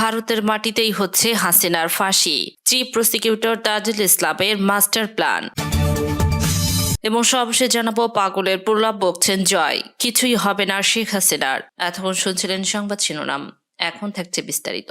ভারতের মাটিতেই হচ্ছে হাসিনার ফাঁসি। চিফ প্রসিকিউটর তাজুল ইসলামের মাস্টার প্ল্যান। এবং সবশেষ জানাব পাগলের প্রলাপ বকছেন জয়। কিছুই হবে না শেখ হাসিনার। এতক্ষণ শুনছিলেন সংবাদ শিরোনাম। এখন থাকছে বিস্তারিত।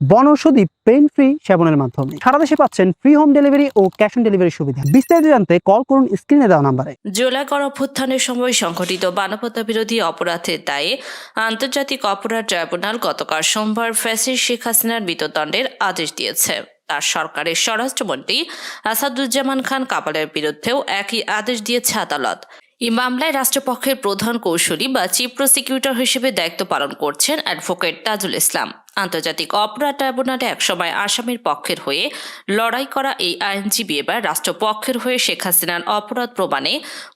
বনৌষধি পেন ফ্রি সেবনের মাধ্যমে। সারা দেশে পাচ্ছেন ফ্রি হোম ডেলিভারি ও ক্যাশ অন ডেলিভারি সুবিধা। বিস্তারিত জানতে কল করুন স্ক্রিনে দেওয়া নাম্বারে জুলাই গণ অভ্যুত্থানের সময় সংঘটিত মানবতা বিরোধী অপরাধের দায়ে আন্তর্জাতিক অপরাধ ট্রাইব্যুনাল গতকাল সোমবার ফ্যাসির শেখ হাসিনার মৃত্যুদণ্ডের আদেশ দিয়েছে। তার সরকারের স্বরাষ্ট্রমন্ত্রী আসাদুজ্জামান খান কাপালের বিরুদ্ধেও একই আদেশ দিয়েছে আদালত। এই মামলায় রাষ্ট্রপক্ষের প্রধান কৌশলী বা চিফ প্রসিকিউটর হিসেবে দায়িত্ব পালন করছেন অ্যাডভোকেট তাজুল ইসলাম। আন্তর্জাতিক অপরাধ ট্রাইব্যুনালে একসময় আসামির পক্ষের হয়ে লড়াই করা এই আইনজীবী এবার রাষ্ট্রপক্ষের হয়ে শেখ হাসিনার অপরাধ প্রমাণে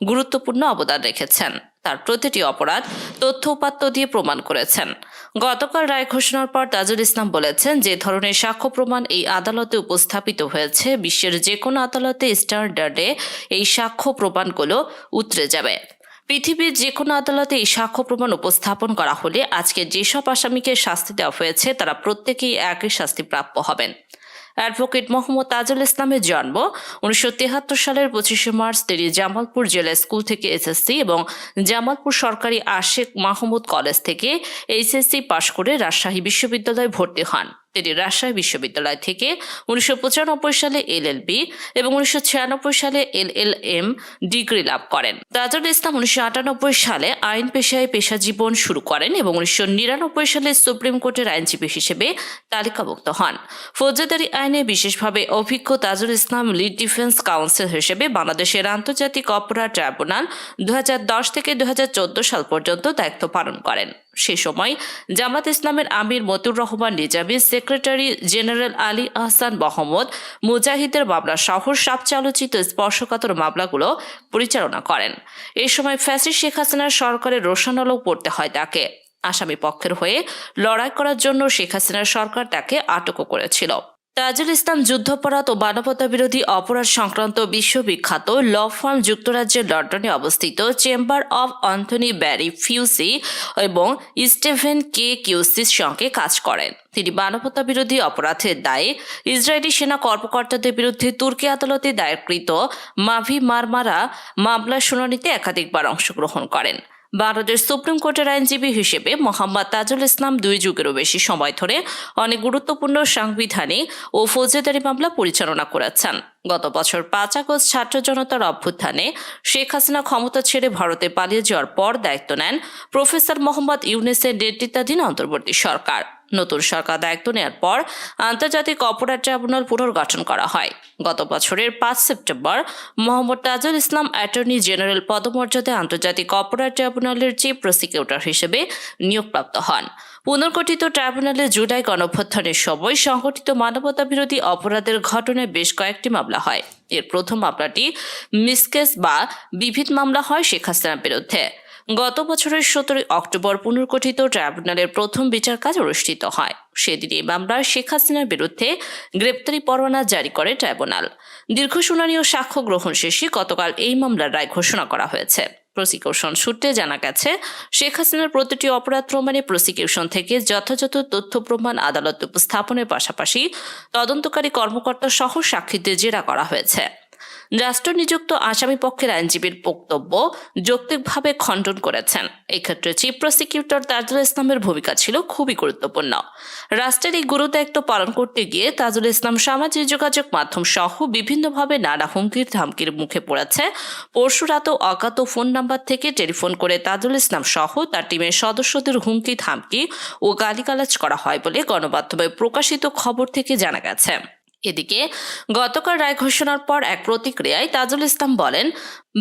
গুরুত্বপূর্ণ অবদান রেখেছেন। তার প্রতিটি অপরাধ তথ্য উপাত্ত দিয়ে প্রমাণ করেছেন। গতকাল রায় ঘোষণার পর তাজুল ইসলাম বলেছেন যে ধরনের সাক্ষ্য প্রমাণ এই আদালতে উপস্থাপিত হয়েছে। বিশ্বের যে কোনো আদালতে স্ট্যান্ডার্ডে এই সাক্ষ্য প্রমাণগুলো উতরে যাবে। পৃথিবীর যে কোনো আদালতে এই সাক্ষ্য প্রমাণ উপস্থাপন করা হলে আজকে যেসব আসামিকে শাস্তি দেওয়া হয়েছে, তারা প্রত্যেকেই একই শাস্তি প্রাপ্য হবেন। অ্যাডভোকেট মোহাম্মদ তাজুল ইসলামের জন্ম উনিশশো সালের পঁচিশে মার্চ তিনি জামালপুর জেলা স্কুল থেকে এসএসসি এবং জামালপুর সরকারি আশেক মাহমুদ কলেজ থেকে এইচএসসি পাশ করে রাজশাহী বিশ্ববিদ্যালয়ে ভর্তি হন। তিনি রাজশাহী বিশ্ববিদ্যালয় থেকে উনিশশো পঁচানব্বই সালে এলএলবি এবং উনিশশো ছিয়ানব্বই সালে এলএলএম ডিগ্রি লাভ করেন। তাজুল ইসলাম উনিশশো আটানব্বই সালে আইন পেশায় পেশা জীবন শুরু করেন এবং উনিশশো নিরানব্বই সালে সুপ্রিম কোর্টের আইনজীবী হিসেবে তালিকাভুক্ত হন। ফৌজদারি আইনে বিশেষভাবে অভিজ্ঞ Tajul Islam lead defence counsel হিসেবে বাংলাদেশের আন্তর্জাতিক অপরাধ ট্রাইব্যুনাল দু হাজার দশ থেকে দু হাজার চোদ্দ সাল পর্যন্ত দায়িত্ব পালন করেন। সে সময় জামাত ইসলামের আমির মতুর রহমান নিজামির সেক্রেটারি জেনারেল আলী আহসান মোহাম্মদ, মুজাহিদের মামলা সহ সাপ চালোচিত স্পর্শকাতর মামলাগুলো পরিচালনা করেন। এ সময় ফ্যাসি শেখ হাসিনার সরকারের রোশন আলো পড়তে হয় তাকে। আসামি পক্ষের হয়ে লড়াই করার জন্য শেখ হাসিনার সরকার তাকে আটকও করেছিল। তাজুল ইসলাম যুদ্ধাপরাধ ও মানবতা বিরোধী অপরাধ সংক্রান্ত বিশ্ববিখ্যাত ল ফার্ম যুক্তরাজ্যের লন্ডনে অবস্থিত চেম্বার অব অ্যান্থনি ব্যারি ফিউসি এবং স্টেভেন কে কিউসির সঙ্গে কাজ করেন। তিনি মানবতা বিরোধী অপরাধের দায়ে ইসরায়েলি সেনা কর্মকর্তাদের বিরুদ্ধে তুর্কি আদালতে দায়েরকৃত মাভি মারমারা মামলার শুনানিতে একাধিকবার অংশগ্রহণ করেন। বাংলাদেশ সুপ্রিম কোর্টের আইনজীবী হিসেবে মোহাম্মদ তাজুল ইসলাম দুই যুগেরও বেশি সময় ধরে অনেক গুরুত্বপূর্ণ সাংবিধানিক ও ফৌজদারি মামলা পরিচালনা করেছেন। গত বছর পাঁচ আগস্ট ছাত্র জনতার অভ্যুত্থানে শেখ হাসিনা ক্ষমতা ছেড়ে ভারতে পালিয়ে যাওয়ার পর দায়িত্ব নেন প্রফেসর মোহাম্মদ ইউনেসের নেতৃত্বাধীন অন্তর্বর্তী সরকার। নতুন সরকার দায়িত্ব নেওয়ার পর আন্তর্জাতিক অপরাধ ট্রাইব্যুনাল পুনর্গঠন করা হয়। গত বছরের পাঁচ September, Mohammad Tajul Islam attorney general পদমর্যাদায় আন্তর্জাতিক অপরাধ ট্রাইব্যুনালের চিফ প্রসিকিউটর হিসেবে নিয়োগপ্রাপ্ত হন। পুনর্গঠিত ট্রাইব্যুনালে জুলাই গণঅভ্যুত্থানের সময় সংঘটিত মানবতা বিরোধী অপরাধের ঘটনায় বেশ কয়েকটি মামলা হয়। এর প্রথম মামলাটি মিসকেস বা বিভিদ মামলা হয় শেখ হাসিনার বিরুদ্ধে। গত বছরের সতেরোই অক্টোবর পুনর্গঠিত ট্রাইব্যুনালের প্রথম বিচার কাজ অনুষ্ঠিত হয়। সেদিন এই মামলায় শেখ হাসিনার বিরুদ্ধে গ্রেপ্তারি পরোয়ানা জারি করে ট্রাইব্যুনাল। দীর্ঘ শুনানি ও সাক্ষ্য গ্রহণ শেষে গতকাল এই মামলার রায় ঘোষণা করা হয়েছে। প্রসিকিউশন সূত্রে জানা গেছে, শেখ হাসিনার প্রতিটি অপরাধ প্রমাণে প্রসিকিউশন থেকে যথাযথ তথ্য প্রমাণ আদালত উপস্থাপনের পাশাপাশি তদন্তকারী কর্মকর্তা সহ সাক্ষীদের জেরা করা হয়েছে। রাষ্ট্র নিযুক্ত আসামি পক্ষের আইনজীবীর বক্তব্য যৌক্তিকভাবে খণ্ডন করেছেন। এক্ষেত্রে চিফ প্রসিকিউটর তাজুল ইসলামের ভূমিকা ছিল খুবই গুরুত্বপূর্ণ। রাষ্ট্রের এই গুরু দায়িত্ব পালন করতে গিয়ে তাজুল ইসলাম সামাজিক যোগাযোগ মাধ্যম সহ বিভিন্নভাবে নানা হুমকির ধামকির মুখে পড়েছে। পরশু রাতেও অজ্ঞাত ফোন নাম্বার থেকে টেলিফোন করে তাজুল ইসলাম সহ তার টিমের সদস্যদের হুমকি ধামকি ও গালিগালাজ করা হয় বলে গণমাধ্যমে প্রকাশিত খবর থেকে জানা গেছে। এদিকে গতকাল রায় ঘোষণার পর এক প্রতিক্রিয়ায় তাজুল ইসলাম বলেন,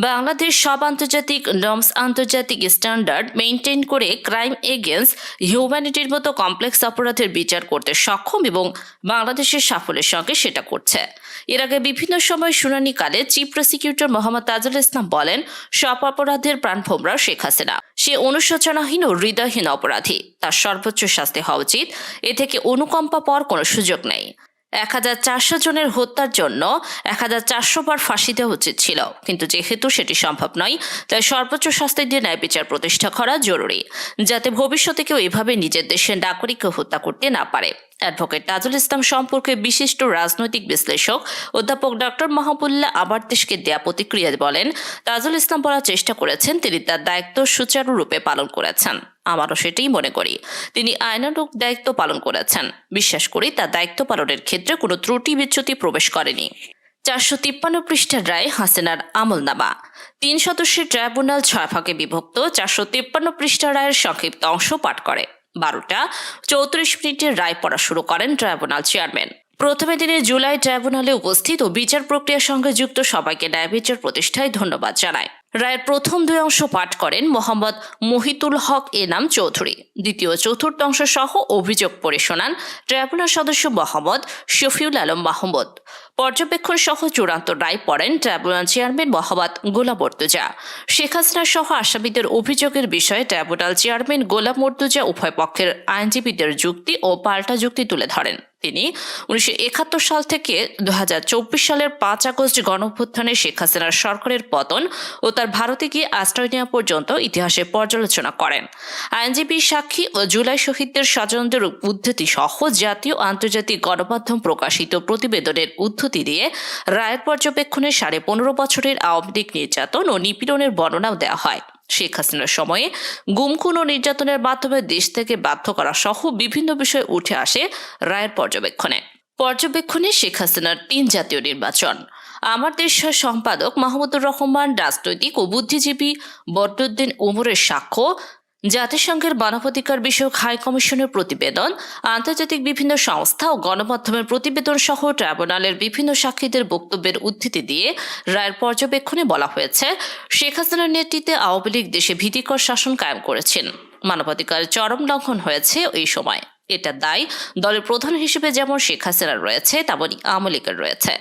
বাংলাদেশ সব আন্তর্জাতিক নর্মস আন্তর্জাতিক স্ট্যান্ডার্ড মেনটেন করে ক্রাইম এগেন্স্ট হিউম্যানিটির মতো কমপ্লেক্স অপরাধের বিচার করতে সক্ষম এবং বাংলাদেশের সাফল্যের সঙ্গে সেটা করছে। এর আগে বিভিন্ন সময় শুনানিকালে চিফ প্রসিকিউটর মোহাম্মদ তাজুল ইসলাম বলেন, সব অপরাধের প্রাণভোমরা শেখ হাসিনা। সে অনুশোচনাহীন ও হৃদয়হীন অপরাধী। তার সর্বোচ্চ শাস্তি হওয়া উচিত। এ থেকে অনুকম্পা পাওয়ার কোনো সুযোগ নেই। এক হাজার চারশো জনের হত্যার জন্য এক হাজার চারশো বার ফাঁসি দেওয়া উচিত ছিল। কিন্তু যেহেতু সেটি সম্ভব নয়, তাই সর্বোচ্চ শাস্তি দিয়ে ন্যায় বিচার প্রতিষ্ঠা করা জরুরি, যাতে ভবিষ্যতে কেউ এভাবে নিজের দেশের নাগরিককে হত্যা করতে না পারে। অ্যাডভোকেট তাজুল ইসলাম সম্পর্কে বিশিষ্ট রাজনৈতিক বিশ্লেষক অধ্যাপক ডক্টর মাহবুল্লাহ আবার দেশকে দেয়া প্রতিক্রিয়া বলেন তাজুল ইসলাম বলার চেষ্টা করেছেন, তিনি তার দায়িত্ব সুচারুরূপে পালন করেছেন। আমারও সেটাই মনে করি। তিনি আইনানুক দায়িত্ব পালন করেছেন। বিশ্বাস করি তার দায়িত্ব পালনের ক্ষেত্রে কোনো ত্রুটি বিচ্যুতি প্রবেশ করেনি। চারশো তিপ্পান্ন পৃষ্ঠার রায় হাসিনার আমলনামা। তিন সদস্যের ট্রাইব্যুনাল ছয় ভাগে বিভক্ত, চারশো তিপ্পান্ন পৃষ্ঠা রায়ের সংক্ষিপ্ত অংশ পাঠ করে। বারোটা। চৌত্রিশ মিনিটে রায় পড়া শুরু করেন ট্রাইব্যুনাল চেয়ারম্যান। প্রথমে তিনি জুলাই ট্রাইব্যুনালে উপস্থিত ও বিচার প্রক্রিয়ার সঙ্গে যুক্ত সবাইকে ন্যায় বিচার প্রতিষ্ঠায় ধন্যবাদ জানায়। রায়ের প্রথম দুই অংশ পাঠ করেন মোহাম্মদ মহিতুল হক এনাম চৌধুরী। দ্বিতীয় চতুর্থ অংশ সহ অভিযোগ পড়ে শোনান ট্রাইব্যুনাল সদস্য মোহাম্মদ শফিউল আলম মাহমুদ। পর্যবেক্ষণ সহ চূড়ান্ত রায় পড়েন ট্রাইব্যুনাল চেয়ারম্যান মোহাম্মদ গোলাম মর্তুজা। শেখ হাসিনা সহ আসামিদের অভিযোগের বিষয়ে ট্রাইব্যুনাল চেয়ারম্যান গোলাম মর্তুজা উভয় পক্ষের আইনজীবীদের যুক্তি ও পাল্টা যুক্তি তুলে ধরেন। তিনি উনিশশো একাত্তর সাল থেকে দু হাজার চব্বিশ সালের পাঁচ আগস্ট গণঅভ্যুত্থানে শেখ হাসিনার সরকারের পতন ও তার ভারতে গিয়ে আশ্রয় নেওয়া পর্যন্ত ইতিহাসে পর্যালোচনা করেন। আইনজীবী সাক্ষী ও জুলাই শহীদদের স্বজনদের উদ্ধতি সহ জাতীয় আন্তর্জাতিক গণমাধ্যম প্রকাশিত প্রতিবেদনের উদ্ধতি দিয়ে রায়ের পর্যবেক্ষণে সাড়ে পনেরো বছরের আওয়ামী লীগ নির্যাতন ও নিপীড়নের বর্ণনাও দেওয়া হয়। শেখ হাসিনার সময়ে গুমখুন ও নির্যাতনের মাধ্যমে দেশ থেকে বাধ্য করা সহ বিভিন্ন বিষয় উঠে আসে রায়ের পর্যবেক্ষণে। পর্যবেক্ষণে শেখ হাসিনার তিন জাতীয় নির্বাচন। আমার দেশের সম্পাদক মাহমুদুর রহমান, রাজনৈতিক ও বুদ্ধিজীবী বদরুদ্দিন ওমরের সাক্ষ্য, জাতিসংঘের মানবাধিকার বিষয়ক হাই কমিশনের প্রতিবেদন, আন্তর্জাতিক বিভিন্ন সংস্থা ও গণমাধ্যমের প্রতিবেদন সহ ট্রাইব্যুনালের বিভিন্ন সাক্ষীদের বক্তব্যের উদ্ধৃতি দিয়ে রায়ের পর্যবেক্ষণে বলা হয়েছে, শেখ হাসিনার নেতৃত্বে আওয়ামী লীগ দেশে ভীতিকর শাসন কায়েম করেছেন। মানবাধিকার চরম লঙ্ঘন হয়েছে এই সময়। এটা দায়। দলের প্রধান হিসেবে যেমন শেখ হাসিনার রয়েছে তেমনই আওয়ামী লীগের রয়েছে।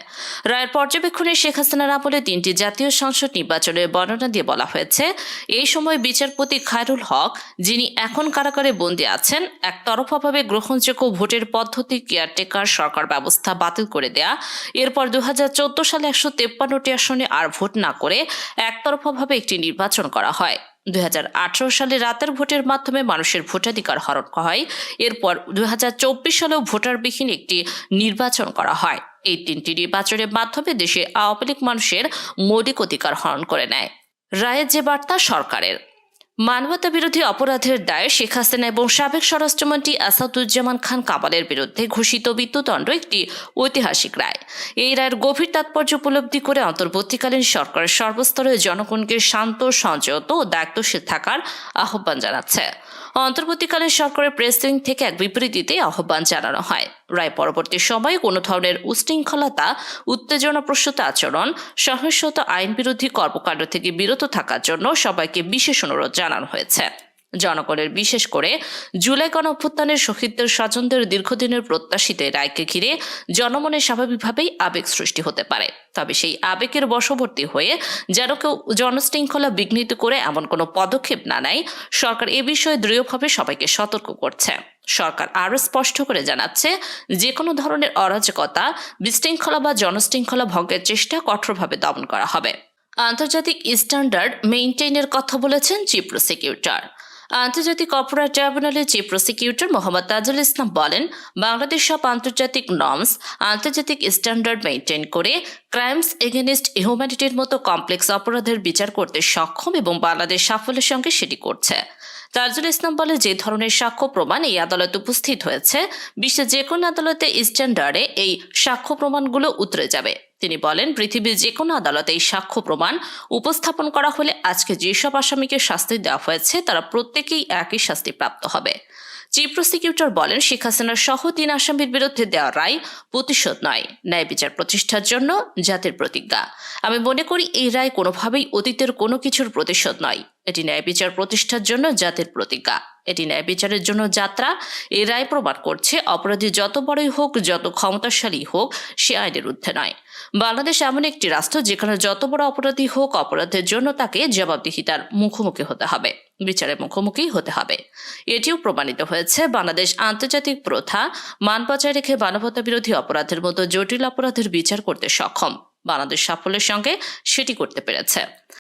রায়ের পর্যবেক্ষণে শেখ হাসিনার আমলে তিনটি জাতীয় সংসদ নির্বাচনের বর্ণনা দিয়ে বলা হয়েছে, এই সময় বিচারপতি খায়রুল হক, যিনি এখন কারাগারে বন্দী আছেন, একতরফাভাবে গ্রহণযোগ্য ভোটের পদ্ধতি কেয়ারটেকার সরকার ব্যবস্থা বাতিল করে দেয়া, এরপর দু হাজার চোদ্দ সালে একশো তেপ্পান্নটি আসনে আর ভোট না করে একতরফাভাবে একটি নির্বাচন করা হয়। দু হাজার আঠেরো সালে রাতের ভোটের মাধ্যমে মানুষের ভোটাধিকার হরণ হয়। এরপর দুই হাজার চব্বিশ সালেও ভোটারবিহীন একটি নির্বাচন করা হয়। এই তিনটি নির্বাচনের মাধ্যমে দেশে আওয়ামী লীগ মানুষের মৌলিক অধিকার হরণ করে নেয়। রায়ের যে বার্তা সরকারের। মানবতা বিরোধী অপরাধের দায়ে শেখ হাসিনা এবং সাবেক স্বরাষ্ট্রমন্ত্রী আসাদুজ্জামান খান কামালের বিরুদ্ধে ঘোষিত মৃত্যুদণ্ড একটি ঐতিহাসিক রায়। এই রায়ের গভীর তাৎপর্য উপলব্ধি করে অন্তর্বর্তীকালীন সরকারের সর্বস্তরের জনগণকে শান্ত, সংযত ও দায়িত্বশীল থাকার আহ্বান জানাচ্ছে। অন্তর্বর্তীকালীন সরকারের প্রেস থেকে এক বিবৃতিতে আহ্বান জানানো হয়। রায় পরবর্তী সময়ে কোনো ধরনের উশৃঙ্খলতা উত্তেজনাপ্রসূত আচরণ, সহিংসতা আইন বিরোধী কর্মকাণ্ড থেকে বিরত থাকার জন্য সবাইকে বিশেষ অনুরোধ জানানো হয়েছে। জনগণের, বিশেষ করে জুলাই গণ অভ্যুত্থানের শহীদদের স্বজনদের দীর্ঘদিনের প্রত্যাশিত রায়কে ঘিরে জনমনে স্বাভাবিকভাবেই আবেগ সৃষ্টি হতে পারে। তবে সেই আবেগের বশবর্তী হয়ে যেন কেউ জনশৃঙ্খলা বিঘ্নিত করে এমন কোনো পদক্ষেপ না নেয়, সরকার এ বিষয়ে দৃঢ়ভাবে সবাইকে সতর্ক করছে। সরকার আরও স্পষ্ট করে জানাচ্ছে যে কোনো ধরনের অরাজকতা, বিশৃঙ্খলা বা জনশৃঙ্খলা ভঙ্গের চেষ্টা কঠোরভাবে দমন করা হবে। আন্তর্জাতিক স্ট্যান্ডার্ড মেইনটেইনের কথা বলেছেন চিফ প্রসিকিউটর। আন্তর্জাতিক অপরাধ ট্রাইব্যুনালের চিফ প্রসিকিউটর মোহাম্মদ তাজুল ইসলাম বলেন, বাংলাদেশ সব আন্তর্জাতিক নর্মস আন্তর্জাতিক স্ট্যান্ডার্ড মেনটেন করে ক্রাইমস এগেনিস্ট হিউম্যানিটির মতো কমপ্লেক্স অপরাধের বিচার করতে সক্ষম এবং বাংলাদেশ সাফল্যের সঙ্গে সেটি করছে। তাজুল ইসলাম বলে যে ধরনের সাক্ষ্য প্রমাণ এই আদালতে উপস্থিত হয়েছে, বিশ্বের যে কোনো আদালতে স্ট্যান্ডার্ডে এই সাক্ষ্য প্রমাণগুলো উতরে যাবে। তিনি বলেন, পৃথিবীর যে কোনো আদালতে এই সাক্ষ্য প্রমাণ উপস্থাপন করা হলে আজকে যেসব আসামিকে শাস্তি দেওয়া হয়েছে, তারা প্রত্যেকেই একই শাস্তি প্রাপ্ত হবে। চিফ প্রসিকিউটর বলেন, শেখ হাসিনা সহ তিন আসামির বিরুদ্ধে দেওয়া রায় প্রতিশোধ নয়, ন্যায় বিচার প্রতিষ্ঠার জন্য জাতির প্রতিজ্ঞা। আমি মনে করি, এই রায় কোনোভাবেই অতীতের কোনো কিছুর প্রতিশোধ নয়। এটি ন্যায় বিচার প্রতিষ্ঠার জন্য জাতির প্রতিজ্ঞা। এটি ন্যায় বিচারের জন্য যাত্রা। এই রায় প্রমাণ করছে, অপরাধী যত বড়ই হোক, যত ক্ষমতাশালী হোক, সে আইনের ঊর্ধ্বে নয়। বাংলাদেশ এমন একটি রাষ্ট্র যেখানে যত বড় অপরাধী হোক, অপরাধের জন্য তাকে জবাবদিহিতার মুখোমুখি হতে হবে, বিচারের মুখোমুখি হতে হবে। এটিও প্রমাণিত হয়েছে, বাংলাদেশ আন্তর্জাতিক প্রথা মান বজায় রেখে মানবতা বিরোধী অপরাধের মতো জটিল অপরাধের বিচার করতে সক্ষম। বাংলাদেশ সাফল্যের সঙ্গে সেটি করতে পেরেছে।